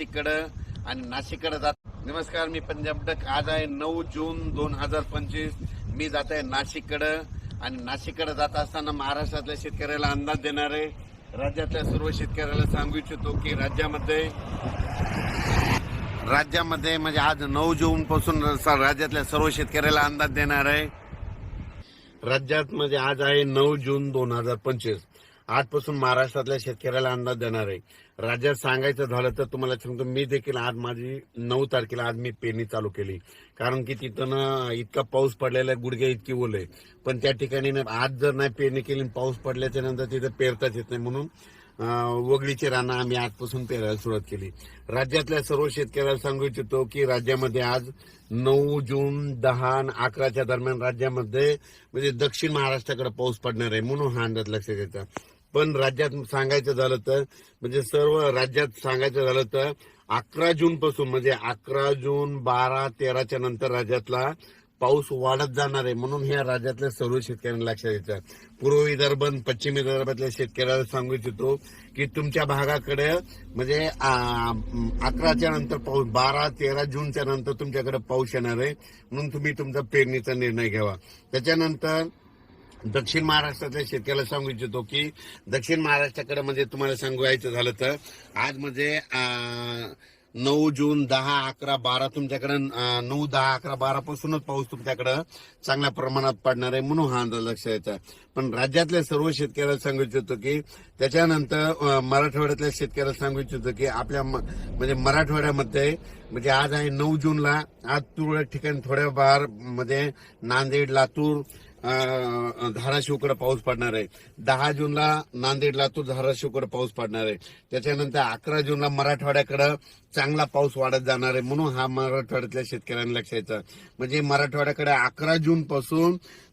नाशिककडं आणि नाशिककडे जात नमस्कार मी पंजाब डक. आज आहे नऊ जून दोन हजार पंचवीस. मी जात आहे नाशिककडं आणि नाशिककडे जात असताना महाराष्ट्रातल्या शेतकऱ्याला अंदाज देणार आहे. राज्यातल्या सर्व शेतकऱ्याला सांगू इच्छितो की राज्यामध्ये राज्यामध्ये म्हणजे आज नऊ जून पासून राज्यातल्या सर्व शेतकऱ्याला अंदाज देणार आहे. राज्यात म्हणजे आज आहे नऊ जून दोन हजार पंचवीस. आजपासून महाराष्ट्रातल्या शेतकऱ्याला अंदाज देणार आहे. राज्यात सांगायचं झालं तर तुम्हाला सांगतो मी देखील आज माझी नऊ तारखेला आज मी पेरणी चालू केली. कारण की तिथं ना इतका पाऊस पडलेला आहे गुडघ्या इतकी ओल आहे पण त्या ठिकाणी ना आज जर नाही पेरणी केली आणि पाऊस पडल्याच्या नंतर तिथं पेरताच येत नाही म्हणून अं, वगळीची रानं आम्ही आजपासून पेरायला सुरुवात केली. राज्यातल्या सर्व शेतकऱ्याला सांगू इच्छितो की राज्यामध्ये आज नऊ जून दहा आणि अकराच्या दरम्यान राज्यामध्ये म्हणजे दक्षिण महाराष्ट्राकडे पाऊस पडणार आहे म्हणून हा अंदाज लक्षात घ्यायचा पण राज्यात सांगायचं झालं तर म्हणजे सर्व राज्यात सांगायचं झालं तर अकरा जून पासून म्हणजे अकरा जून बारा तेराच्या नंतर राज्यातला पाऊस वाढत जाणार आहे. म्हणून ह्या राज्यातल्या सर्व शेतकऱ्यांना लक्षात घ्यायचं पूर्व विदर्भ पश्चिम विदर्भातल्या शेतकऱ्याला सांगू इच्छितो की तुमच्या भागाकडे म्हणजे अकराच्या नंतर पाऊस बारा तेरा जूनच्या नंतर तुमच्याकडे पाऊस येणार आहे. म्हणून तुम्ही तुमचा पेरणीचा निर्णय घ्यावा. त्याच्यानंतर दक्षिण महाराष्ट्रातल्या शेतकऱ्याला सांगू इच्छितो की दक्षिण महाराष्ट्राकडे म्हणजे तुम्हाला सांगायचं झालं तर आज म्हणजे नऊ जून दहा अकरा बारा तुमच्याकडे नऊ दहा अकरा बारा पासूनच पाऊस तुमच्याकडं चांगल्या प्रमाणात पडणार आहे म्हणून हा अंदाज लक्षात यायचा पण राज्यातल्या सर्व शेतकऱ्याला सांगू इच्छितो की त्याच्यानंतर मराठवाड्यातल्या शेतकऱ्याला सांगू इच्छितो की आपल्या म- म्हणजे मराठवाड्यामध्ये म्हणजे आज आहे नऊ जूनला आज तुरळक ठिकाणी थोड्या फार म्हणजे नांदेड लातूर धाराशिवकडे पाऊस पडणार आहे. दहा जूनला नांदेडला तो धाराशिवकडे पाऊस पडणार आहे. त्याच्यानंतर अकरा जूनला मराठवाड्याकडे चांगला पाऊस वाढत जाणार आहे म्हणून हा मराठवाड्यातल्या शेतकऱ्यांना लक्षायचा म्हणजे मराठवाड्याकडे अकरा जून पासून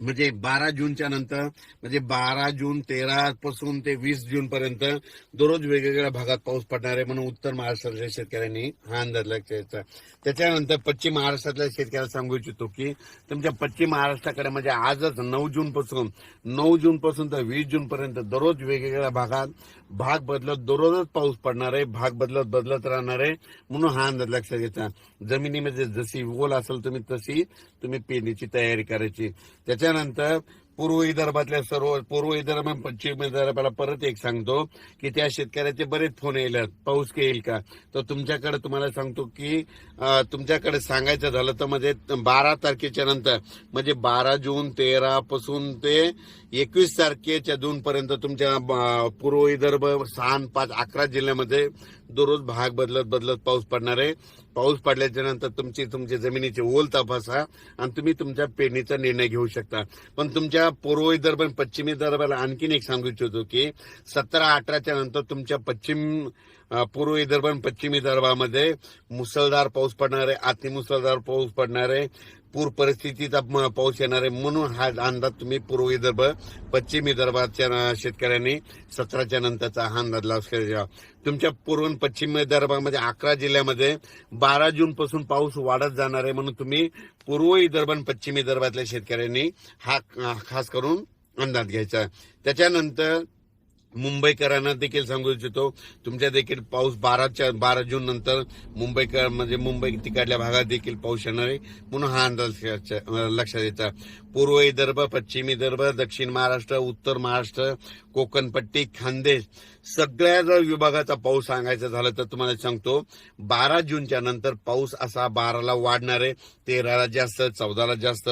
म्हणजे बारा जूनच्या नंतर म्हणजे बारा जून तेरा पासून ते वीस जून पर्यंत दररोज वेगवेगळ्या भागात पाऊस पडणार आहे म्हणून उत्तर महाराष्ट्रातल्या शेतकऱ्यांनी हा अंदाज लक्षायचा त्याच्यानंतर पश्चिम महाराष्ट्रातल्या शेतकऱ्याला सांगू इच्छितो की तुमच्या पश्चिम महाराष्ट्राकडे म्हणजे आजच नऊ जून पासून नऊ जून पासून तर वीस जून पर्यंत दररोज वेगवेगळ्या भागात भाग बदलत दररोजच पाऊस पडणार आहे भाग बदलत बदलत राहणार आहे म्हणून हा अंदाज लक्षात घ्यायचा जमिनीमध्ये जशी ओल असेल तुम्ही तशी तुम्ही पेरणीची तयारी करायची. त्याच्या त्याच्यानंतर पूर्व विदर्भातल्या सर्व पूर्व विदर्भ पश्चिम विदर्भाला परत एक सांगतो की त्या शेतकऱ्याचे बरेच फोन येईल पाऊस येईल का? तर तुमच्याकडे तुम्हाला सांगतो की तुमच्याकडे सांगायचं झालं तर म्हणजे बारा तारखेच्या नंतर म्हणजे बारा जून तेरा पासून ते एकवीस तारखेच्या जून पर्यंत तुमच्या पूर्व विदर्भ सहा पाच अकरा जिल्ह्यामध्ये दररोज भाग बदलत बदलत पाऊस पडणार आहे. पाऊस पडल्याच्या नंतर तुमची तुमची जमिनीची ओल तपासा आणि तुम्ही तुमच्या पेरणीचा निर्णय घेऊ शकता. पण तुमच्या पूर्व विदर्भ आणि पश्चिम विदर्भाला आणखीन एक सांगू इच्छितो की सतरा अठराच्या नंतर तुमच्या पश्चिम पूर्व विदर्भ आणि पश्चिम विदर्भामध्ये मुसळधार पाऊस पडणार आहे अतिमुसळधार पाऊस पडणार आहे. पूर परिस्थितीचा म- पाऊस येणार आहे म्हणून हा अंदाज तुम्ही पूर्व विदर्भ पश्चिम विदर्भाच्या शेतकऱ्यांनी सतराच्या नंतरचा हा अंदाज लावला तुमच्या पूर्व पश्चिम विदर्भामध्ये अकरा जिल्ह्यामध्ये बारा जून पासून पाऊस वाढत जाणार आहे म्हणून तुम्ही पूर्व विदर्भ आणि पश्चिम विदर्भातल्या शेतकऱ्यांनी हा खास करून अंदाज घ्यायचा. त्याच्यानंतर मुंबईकरांना देखील सांगू इच्छितो. तुमच्या देखील पाऊस बाराच्या बारा जून नंतर मुंबईकर म्हणजे मुंबई तिकडल्या भागात देखील पाऊस येणार आहे. म्हणून हा अंदाज लक्षात येता. पूर्व विदर्भ पश्चिम विदर्भ दक्षिण महाराष्ट्र उत्तर महाराष्ट्र कोकणपट्टी खानदेश सगळ्या जर विभागाचा पाऊस सांगायचा झालं तर तुम्हाला सांगतो बारा जूनच्या नंतर पाऊस असा बाराला वाढणार आहे. तेराला जास्त चौदाला जास्त